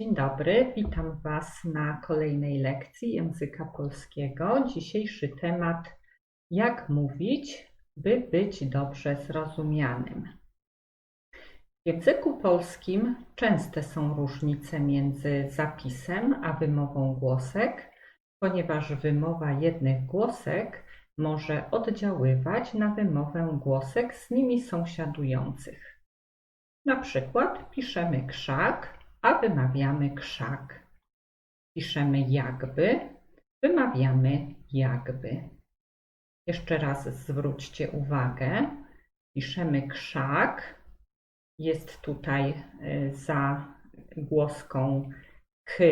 Dzień dobry, witam Was na kolejnej lekcji języka polskiego. Dzisiejszy temat: jak mówić, by być dobrze zrozumianym. W języku polskim częste są różnice między zapisem a wymową głosek, ponieważ wymowa jednych głosek może oddziaływać na wymowę głosek z nimi sąsiadujących. Na przykład piszemy krzak, a wymawiamy krzak. Piszemy jakby, wymawiamy jakby. Jeszcze raz zwróćcie uwagę. Piszemy krzak. Jest tutaj y, za głoską k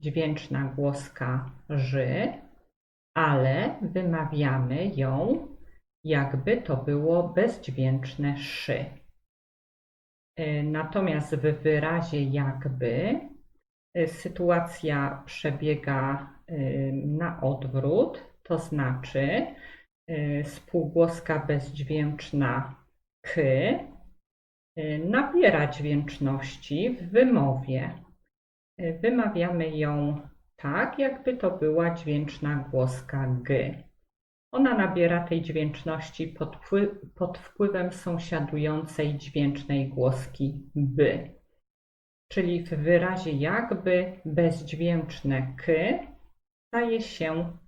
dźwięczna głoska ży, ale wymawiamy ją jakby to było bezdźwięczne szy. Y, Natomiast w wyrazie jakby y, sytuacja przebiega y, na odwrót, to znaczy spółgłoska bezdźwięczna k nabiera dźwięczności w wymowie. Wymawiamy ją tak, jakby to była dźwięczna głoska g. Ona nabiera tej dźwięczności pod, wpły- pod wpływem sąsiadującej dźwięcznej głoski by. Czyli w wyrazie jakby bezdźwięczne k staje się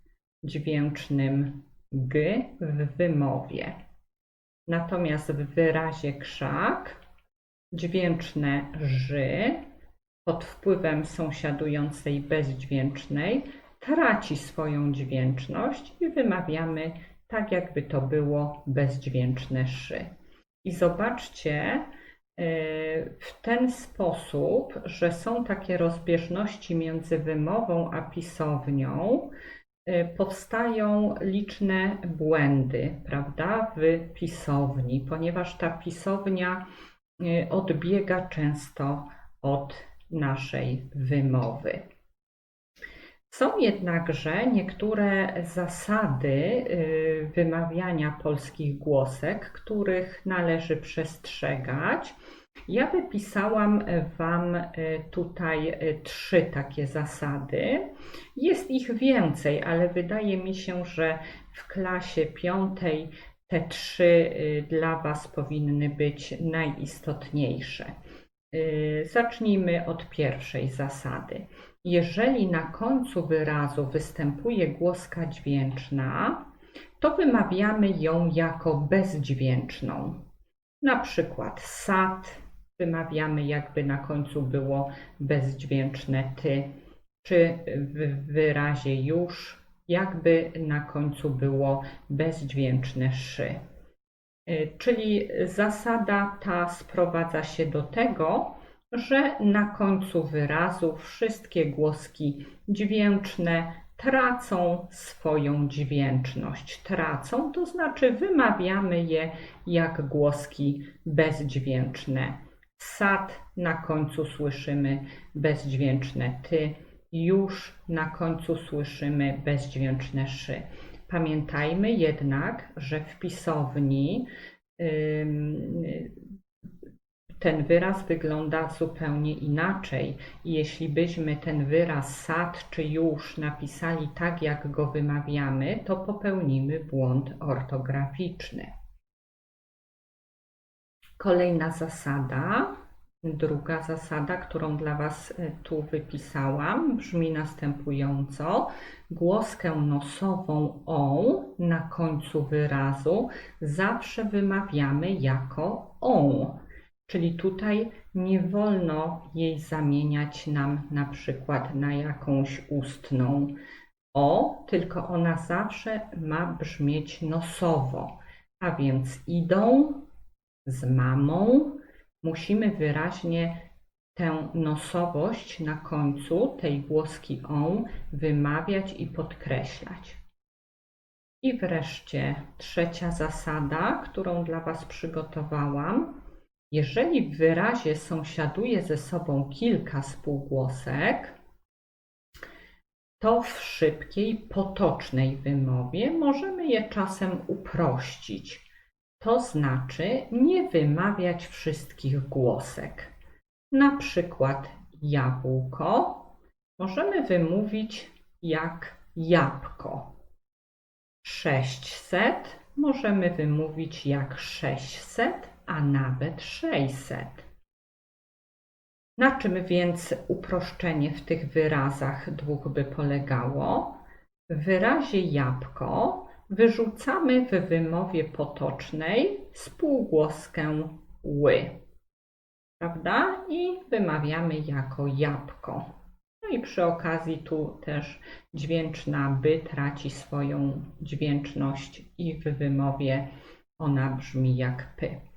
dźwięcznym g w wymowie. Natomiast w wyrazie krzak dźwięczne ży pod wpływem sąsiadującej bezdźwięcznej traci swoją dźwięczność i wymawiamy tak, jakby to było bezdźwięczne szy. I zobaczcie yy, w ten sposób, że są takie rozbieżności między wymową a pisownią, yy, powstają liczne błędy, prawda, w pisowni, ponieważ ta pisownia yy, odbiega często od naszej wymowy. Są jednakże niektóre zasady y, wymawiania polskich głosek, których należy przestrzegać. Ja wypisałam Wam y, tutaj y, trzy takie zasady. Jest ich więcej, ale wydaje mi się, że w klasie piątej te trzy dla Was powinny być najistotniejsze. Zacznijmy od pierwszej zasady. Jeżeli na końcu wyrazu występuje głoska dźwięczna, to wymawiamy ją jako bezdźwięczną. Na przykład sad wymawiamy jakby na końcu było bezdźwięczne ty, czy w wyrazie już jakby na końcu było bezdźwięczne szy. Y, Czyli zasada ta sprowadza się do tego, że na końcu wyrazu wszystkie głoski dźwięczne tracą swoją dźwięczność. Tracą, to znaczy wymawiamy je jak głoski bezdźwięczne. Sad na końcu słyszymy bezdźwięczne ty, już na końcu słyszymy bezdźwięczne szy. Pamiętajmy jednak, że w pisowni ten wyraz wygląda zupełnie inaczej. I jeśli byśmy ten wyraz sad czy już napisali tak, jak go wymawiamy, to popełnimy błąd ortograficzny. Kolejna zasada, druga zasada, którą dla Was y, tu wypisałam, brzmi następująco. Głoskę nosową o na końcu wyrazu zawsze wymawiamy jako o. Czyli tutaj nie wolno jej zamieniać nam na przykład na jakąś ustną o, tylko ona zawsze ma brzmieć nosowo. A więc idą z mamą, musimy wyraźnie tę nosowość na końcu tej głoski on wymawiać i podkreślać. I wreszcie trzecia zasada, którą dla Was przygotowałam. Jeżeli w wyrazie sąsiaduje ze sobą kilka spółgłosek, to w szybkiej, potocznej wymowie możemy je czasem uprościć. To znaczy nie wymawiać wszystkich głosek. Na przykład jabłko możemy wymówić jak jabłko. 600 możemy wymówić jak 600, a nawet 600. Na czym więc uproszczenie w tych wyrazach dwóch by polegało? W wyrazie jabłko wyrzucamy w wymowie potocznej spółgłoskę ły, prawda? I wymawiamy jako jabłko. No i przy okazji tu też dźwięczna by traci swoją dźwięczność i w wymowie ona brzmi jak py.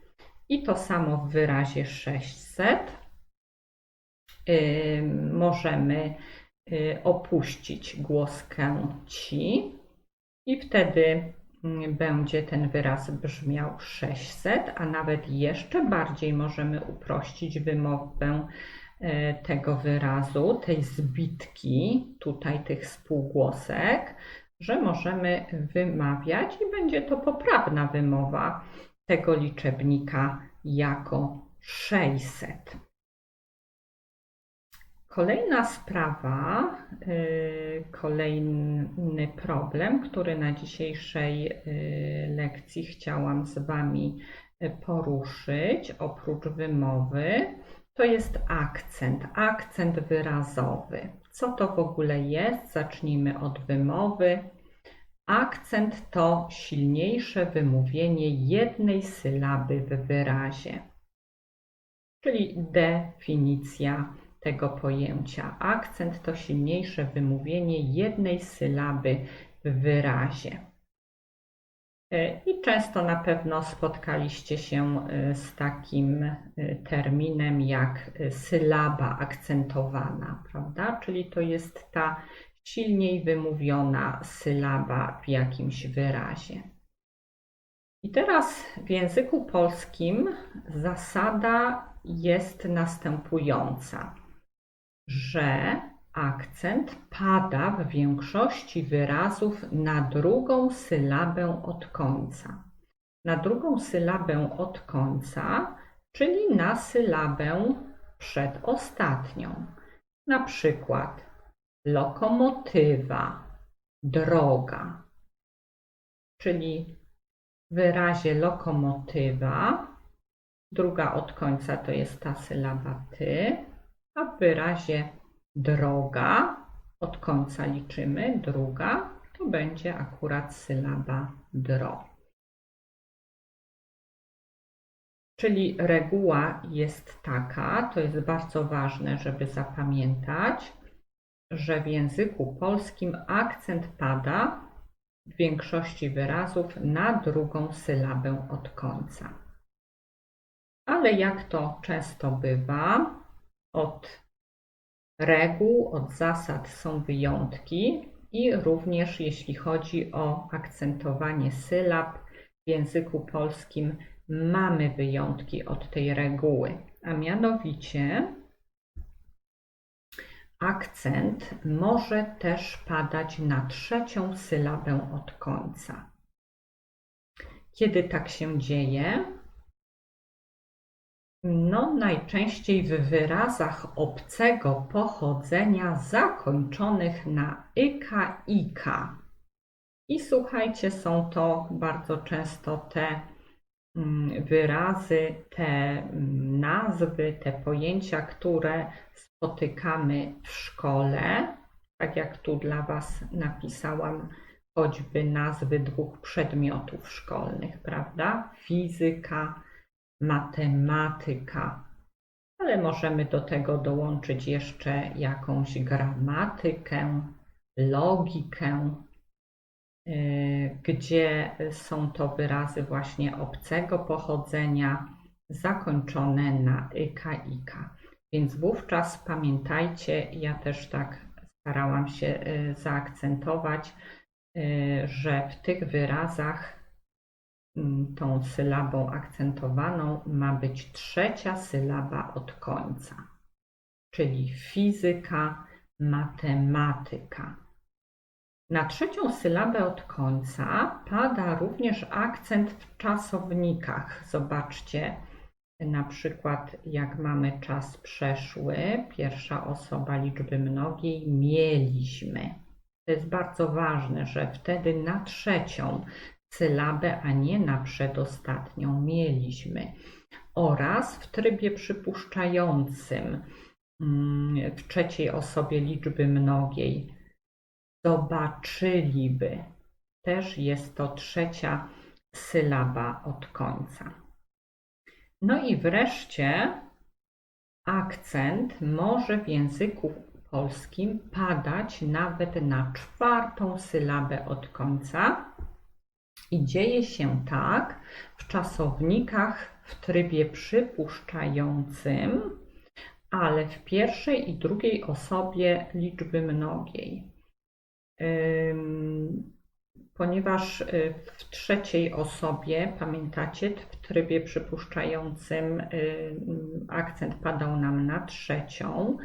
I to samo w wyrazie 600 y, możemy y, opuścić głoskę ci. I wtedy mm, będzie ten wyraz brzmiał 600, a nawet jeszcze bardziej możemy uprościć wymowę e, tego wyrazu, tej zbitki, tutaj tych spółgłosek, że możemy wymawiać i będzie to poprawna wymowa tego liczebnika jako 600. Kolejna sprawa, y, kolejny problem, który na dzisiejszej y, lekcji chciałam z Wami y, poruszyć, oprócz wymowy, to jest akcent, akcent wyrazowy. Co to w ogóle jest? Zacznijmy od wymowy. Akcent to silniejsze wymówienie jednej sylaby w wyrazie, czyli definicja tego pojęcia. Akcent to silniejsze wymówienie jednej sylaby w wyrazie. E, I często na pewno spotkaliście się e, z takim e, terminem jak sylaba akcentowana, prawda? Czyli to jest ta silniej wymówiona sylaba w jakimś wyrazie. I teraz w języku polskim zasada jest następująca że akcent pada w większości wyrazów na drugą sylabę od końca. Na drugą sylabę od końca, czyli na sylabę przedostatnią. Na przykład lokomotywa, droga. Czyli w wyrazie lokomotywa, druga od końca to jest ta sylaba ty, a w wyrazie droga od końca liczymy, druga, to będzie akurat sylaba dro. Czyli reguła jest taka, to jest bardzo ważne, żeby zapamiętać, że w języku polskim akcent pada w większości wyrazów na drugą sylabę od końca. Ale jak to często bywa, od reguł, od zasad są wyjątki i również jeśli chodzi o akcentowanie sylab w języku polskim mamy wyjątki od tej reguły, a mianowicie akcent może też padać na trzecią sylabę od końca. Kiedy tak się dzieje? No, najczęściej w wyrazach obcego pochodzenia zakończonych na yka, ika. I słuchajcie, są to bardzo często te wyrazy, te mm, nazwy, te pojęcia, które spotykamy w szkole. Tak jak tu dla Was napisałam, choćby nazwy dwóch przedmiotów szkolnych, prawda? Fizyka, matematyka, ale możemy do tego dołączyć jeszcze jakąś gramatykę, logikę, gdzie są to wyrazy właśnie obcego pochodzenia, zakończone na yka, ika. Więc wówczas pamiętajcie, ja też tak starałam się y, zaakcentować, y, że w tych wyrazach Mm, tą sylabą akcentowaną ma być trzecia sylaba od końca, czyli fizyka, matematyka. Na trzecią sylabę od końca pada również akcent w czasownikach. Zobaczcie Na przykład, jak mamy czas przeszły, pierwsza osoba liczby mnogiej, mieliśmy. To jest bardzo ważne, że wtedy na trzecią sylabę, a nie na przedostatnią mieliśmy. Oraz w trybie przypuszczającym mm, w trzeciej osobie liczby mnogiej zobaczyliby. Też jest to trzecia sylaba od końca. No i wreszcie akcent może w języku polskim padać nawet na czwartą sylabę od końca. I dzieje się tak w czasownikach w trybie przypuszczającym, ale w pierwszej i drugiej osobie liczby mnogiej. Ponieważ y, w trzeciej osobie, pamiętacie, w trybie przypuszczającym akcent padał nam na trzecią,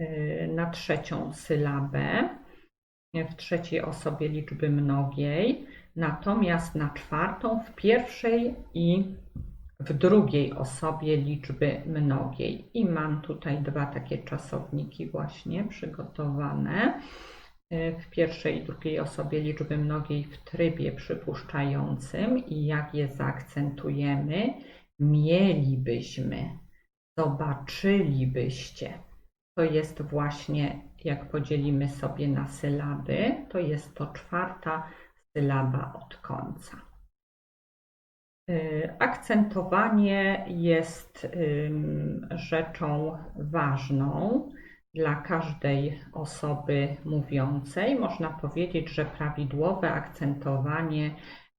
y, na trzecią sylabę, w trzeciej osobie liczby mnogiej, natomiast na czwartą w pierwszej i w drugiej osobie liczby mnogiej. I mam tutaj dwa takie czasowniki właśnie przygotowane w pierwszej i drugiej osobie liczby mnogiej w trybie przypuszczającym i jak je zaakcentujemy, mielibyśmy, zobaczylibyście. To jest właśnie, jak podzielimy sobie na sylaby, to jest to czwarta sylaba od końca. Y, akcentowanie jest rzeczą ważną dla każdej osoby mówiącej. Można powiedzieć, że prawidłowe akcentowanie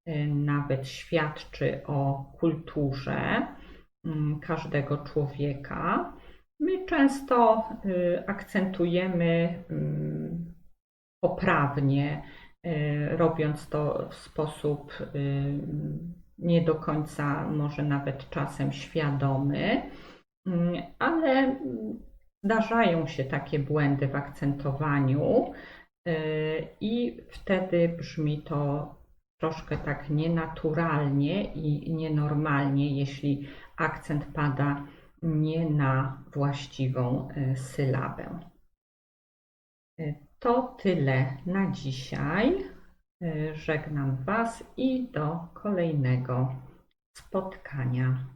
y, nawet świadczy o kulturze mm, każdego człowieka. My często y, akcentujemy poprawnie, y, robiąc to w sposób nie do końca, może nawet czasem świadomy, ale Zdarzają się takie błędy w akcentowaniu y, i wtedy brzmi to troszkę tak nienaturalnie i nienormalnie, jeśli akcent pada nie na właściwą y, sylabę. Y, to tyle na dzisiaj. Żegnam Was i do kolejnego spotkania.